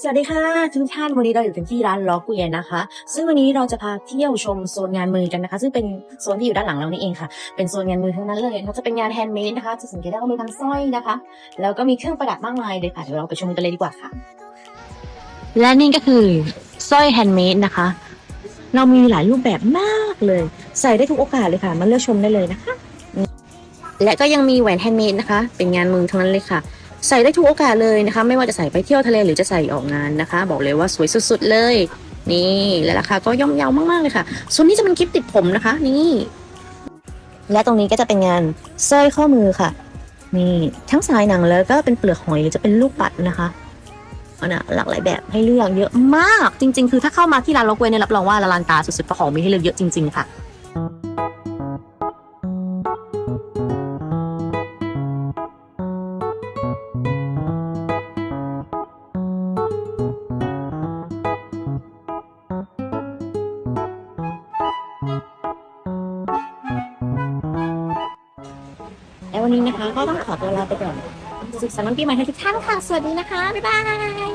สวัสดีค่ะทุกท่านวันนี้เราอยู่กันที่ร้านล็อกเวียนะคะ ซึ่งวันนี้เราจะพาเที่ยวชมโซนงานมือกันนะคะ ซึ่งเป็นโซนที่อยู่ด้านหลังเรานี่เองค่ะ เป็นโซนงานมือทั้งนั้นเลยนะคะจะเป็นงานแฮนด์เมดนะคะจะสังเกตได้ว่ามีทั้งสร้อยนะคะ แล้วก็มีเครื่องประดับมากมายเลยค่ะเดี๋ยวเราไปชมกันเลยดีกว่าค่ะ และนี่ก็คือสร้อยแฮนด์เมดนะคะ เรามีหลายรูปแบบมากเลย ใส่ได้ทุกโอกาสเลยค่ะมาเลือกชมได้เลยนะคะ และก็ยังมีแหวนแฮนด์เมดนะคะ เป็นงานมือทั้งนั้นเลยค่ะ ใส่ได้ทุกโอกาสเลยนะคะ ไม่ว่าจะใส่ไปเที่ยวทะเลหรือจะใส่ออกงานนะคะ บอกเลยว่าสวยสุดๆเลย นี่และราคาก็ย่อมเยาวมากๆเลยค่ะ ส่วนนี้จะเป็นกิฟติดผมนะคะ นี่ และตรงนี้ก็จะเป็นงานสร้อยข้อมือค่ะ นี่ทั้งสายหนังแล้วก็เป็นเปลือกหอยหรือจะเป็นลูกปัดนะคะนะหลากหลายแบบให้เลือกเยอะมากจริง ๆ คือถ้าเข้ามาที่ร้านล็อกเวเนี่ยรับรองว่าละลานตาสุดๆเพราะของมีให้เลือกเยอะจริง ๆ ค่ะ และวันนี้นะคะก็ต้องขอตัวลาไปก่อน สุขสันต์วันปีใหม่ให้ทุกท่านค่ะ สวัสดีนะคะ บ๊ายบาย